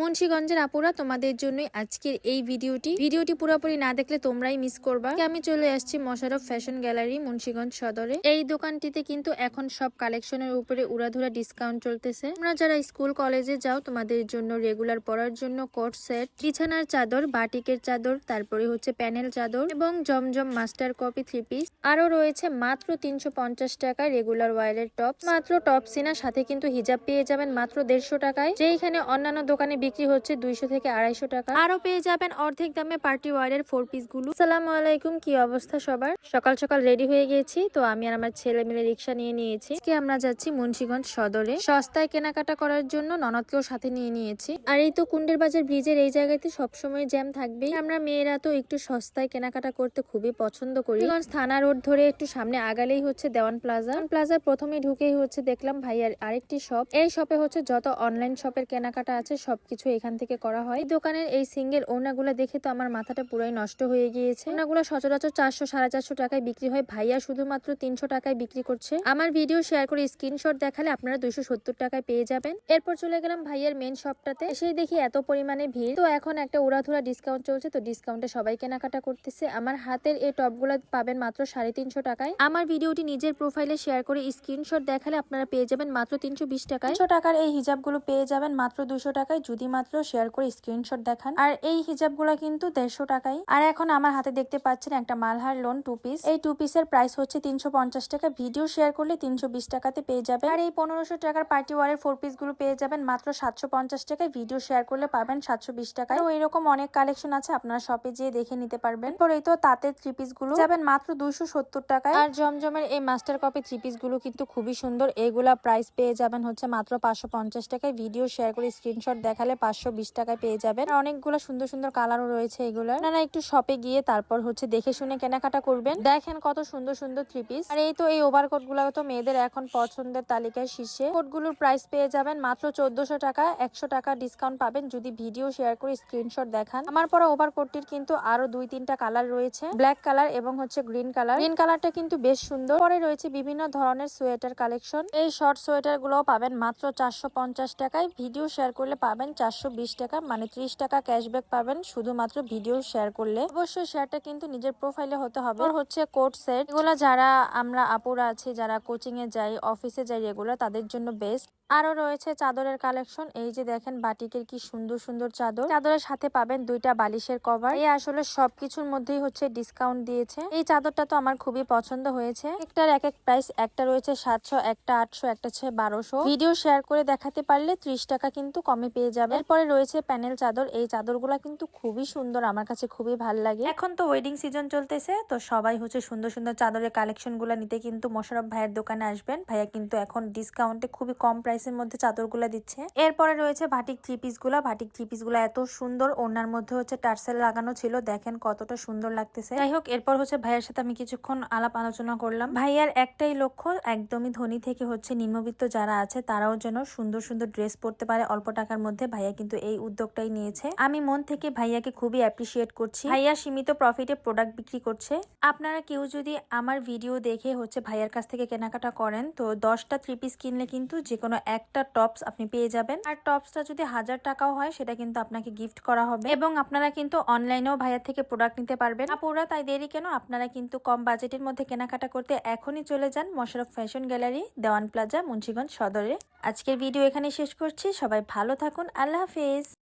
মুন্সিগঞ্জের আপুরা, তোমাদের জন্যই আজকের এই ভিডিওটি। ভিডিওটি পুরোপুরি না দেখলে তোমরাই মিস করবা। আমি চলে আসছি মশারফ ফ্যাশন গ্যালারি মুন্সিগঞ্জ সদরে। এই দোকানটিতে কিন্তু এখন সব কালেকশনের উপরে উড়াধুরা ডিসকাউন্ট চলতেছে। তোমরা যারা স্কুল কলেজে যাও, তোমাদের জন্য রেগুলার পরার জন্য কোট সেট বিছানার চাদর, বাটিকের চাদর, তারপরে হচ্ছে প্যানেল চাদর এবং Zamzam master copy three piece আরও রয়েছে মাত্র তিনশো পঞ্চাশ টাকায় রেগুলার ওয়াইলের টপ মাত্র টপ সিনার সাথে কিন্তু হিজাব পেয়ে যাবেন মাত্র দেড়শো টাকায়। যেইখানে অন্যান্য দোকানে বিক্রি হচ্ছে দুইশো থেকে আড়াইশো টাকা। আরও পেয়ে যাবেন অর্ধেক দামে পার্টি ওয়ারের ফোর পিসগুলো। সালামু আলাইকুম কি অবস্থা সবার? সকাল সকাল রেডি হয়ে গেছি তো আমি আর আমার ছেলে মিলে রিক্সা নিয়ে নিয়েছি। আজকে আমরা যাচ্ছি মুন্সিগঞ্জ সদরে। সস্তায় কেনাকাটা করার জন্য ননদকেও সাথে নিয়ে নিয়েছি। আর এই তো কুন্ডের বাজার ব্রিজের এই জায়গাতে সবসময় জ্যাম থাকবেই। আমরা মেয়েরা তো একটু সস্তায় কেনাকাটা করতে খুবই পছন্দ করি। থানা রোড ধরে একটু সামনে আগালেই হচ্ছে দেওয়ান প্লাজা। প্লাজার প্রথমে ঢুকেই হচ্ছে দেখলাম ভাইয়ার আরেকটি শপ। এই শপে হচ্ছে যত অনলাইন শপের কেনাকাটা আছে সবকিছু এখান থেকে করা হয়। দোকানের এই সিঙ্গেল ওনাগুলো দেখে তো আমার মাথাটা পুরাই নষ্ট হয়ে গিয়েছে। ওনাগুলো সচরাচর চারশো, সাড়ে চারশো টাকায় বিক্রি হয়। ভাইয়া শুধুমাত্র তিনশো টাকায় বিক্রি করছে। আমার ভিডিও শেয়ার করে স্ক্রিনশট দেখালে আপনারা দুইশো সত্তর টাকায় পেয়ে যাবেন। এরপর চলে গেলাম ভাইয়ের মেন শপটাতে এসেই দেখি এত পরিমাণে ভিড়। তো এখন একটা উড়াধুরা ডিসকাউন্ট চলছে। তো ডিসকাউন্টে সবাই কেনাকাটা করতেছে। আমার হাতের এই টপগুলো পাবেন মাত্র সাড়ে তিনশো টাকায়। আমার ভিডিওটি নিজের প্রোফাইলে শেয়ার করে স্ক্রিনশট দেখালে আপনারা পেয়ে যাবেন মাত্র তিনশো বিশ টাকায়। টাকার এই হিজাবগুলো পেয়ে যাবেন মাত্র দুশো টাকায়। যদি মাত্র শেয়ার করে স্ক্রিনশট দেখান। আর এই হিজাবগুলো কিন্তু দেড়শো টাকাই আর এখন আমার হাতে দেখতে পাচ্ছেন একটা মালহার লোন টু পিস এই টু পিসের প্রাইস হচ্ছে তিনশো পঞ্চাশ টাকা। ভিডিও শেয়ার করলে তিনশো বিশ টাকাতে পেয়ে যাবেন। আর এই পনেরোশো টাকার পার্টি ওয়ারের ফোর পিসগুলো পেয়ে যাবেন মাত্র সাতশো পঞ্চাশ টাকায়। ভিডিও শেয়ার করলে পাবেন সাতশো বিশ টাকায়। তো এরকম অনেক কালেকশন আছে, আপনারা শপে যেয়ে দেখে নিতে পারবেন। পরেই তো তাঁতের থ্রি পিসগুলো। যাবেন মাত্র সত্তর টাকায়। আর জমজমের এই মাস্টার কপি থ্রি পিসগুলো কিন্তু খুবই সুন্দর। এগুলা প্রাইস পেয়ে যাবেন হচ্ছে মাত্র পাঁচশো পঞ্চাশ টাকায়। ভিডিও শেয়ার করে স্ক্রিনশট দেখালে পাঁচশো বিশ টাকায় পেয়ে যাবেন। অনেকগুলো সুন্দর সুন্দর কালারও রয়েছে এগুলো। আপনারা একটু শপে গিয়ে তারপর হচ্ছে দেখে শুনে কেনাকাটা করবেন। দেখেন কত সুন্দর সুন্দর থ্রি পিস আর এই তো এই ওভারকোটগুলো তো মেয়েদের এখন পছন্দের তালিকায় শীর্ষে। কোটগুলোর প্রাইস পেয়ে যাবেন মাত্র চোদ্দশো টাকা। একশো টাকা ডিসকাউন্ট পাবেন। যদি ভিডিও শেয়ার করে স্ক্রিনশট দেখান। আমার পরে পরা ওভারকোটটির কিন্তু আরও দুই তিনটা কালার রয়েছে। ব্ল্যাক কালার এবং হচ্ছে গ্রিন কালার গ্রিন কালারটা কিন্তু বেশ সুন্দর। পরে রয়েছে বিভিন্ন ধরনের সোয়েটার কালেকশন এই শর্ট সোয়েটারগুলো পাবেন মাত্র চারশো পঞ্চাশ টাকায়। ভিডিও শেয়ার করলে পাবেন চারশো বিশ টাকা মানে ত্রিশ টাকা ক্যাশব্যাক পাবেন। শুধুমাত্র ভিডিও শেয়ার করলে। অবশ্যই শেয়ারটা কিন্তু নিজের প্রোফাইলে হতে হবে। হচ্ছে কোট সেট এগুলো যারা আমরা আপুরা আছি, যারা কোচিং এ যাই অফিসে যাই রেগুলার তাদের জন্য বেস্ট আরও রয়েছে চাদরের কালেকশন। এই যে দেখেন বাটিকের কি সুন্দর সুন্দর চাদর। চাদরের সাথে পাবেন দুইটা বালিশের কভার। এই আসলে সবকিছুর মধ্যেই হচ্ছে ডিসকাউন্ট দিয়েছে। এই চাদরটা তো আমার খুবই পছন্দ হয়েছে। একটার এক এক প্রাইস একটা রয়েছে সাতশো, একটা আটশো, একটা হচ্ছে বারোশো। ভিডিও শেয়ার করে দেখাতে পারলে ত্রিশ টাকা কিন্তু কমে পেয়ে যাবে এরপরে রয়েছে প্যানেল চাদর। এই চাদরগুলা কিন্তু খুবই সুন্দর। আমার কাছে খুবই ভালো লাগে। এখন তো ওয়েডিং সিজন চলতেছে, তো সবাই হচ্ছে সুন্দর সুন্দর চাদরের কালেকশনগুলা নিতে কিন্তু মোশারফ ভাইয়ের দোকানে আসবেন। ভাইয়া কিন্তু এখন ডিসকাউন্টে খুবই কম প্রাইসের মধ্যে চাদরগুলা দিচ্ছে। এরপরে রয়েছে ভাটিক থ্রি পিসগুলা। ভাটিক থ্রি পিসগুলা এত সুন্দর। ওনার মধ্যে হচ্ছে টার্সেল লাগানো ছিল। দেখেন কতটা সুন্দর লাগতেছে। যাই হোক, এরপর হচ্ছে ভাইয়ের সাথে আমি কিছুক্ষণ আলাপ আলোচনা করলাম। ভাইয়ার একটাই লক্ষ্য, একদমই ধনী থেকে হচ্ছে নিম্নবিত্ত যারা আছে, তারাও যেন সুন্দর সুন্দর ড্রেস পরতে পারে। অল্প টাকার মধ্যে ভাইয়া কিন্তু এই উদ্যোগটাই নিয়েছে। আমি মন থেকে ভাইয়াকে খুবই অ্যাপ্রিসিয়েট করছি। ভাইয়া সীমিত প্রফিটে প্রোডাক্ট বিক্রি করছে। আপনারা কেউ যদি আমার ভিডিও দেখে হচ্ছে ভাইয়ার কাছ থেকে কেনাকাটা করেন, তো দশটা থ্রি পিস কিনলে কিন্তু যে কোনো একটা টপস আপনি পেয়ে যাবেন। আর টপসটা যদি হাজার টাকাও হয়, সেটা কিন্তু আপনাকে গিফট করা হবে। এবং আপনারা কিন্তু অনলাইনেও ভাইয়ার থেকে প্রোডাক্ট নিতে পারবেন। আপুরা, তাই দেরি কেন? আপনারা কিন্তু কম বাজেটের মধ্যে কেনাকাটা করতে এখনই চলে যান Musharraf fashion gallery Dewan plaza Munshiganj সদরে। আজকের ভিডিও এখানে শেষ করছি। সবাই ভালো থাকুন। আল্লাহ হাফেজ।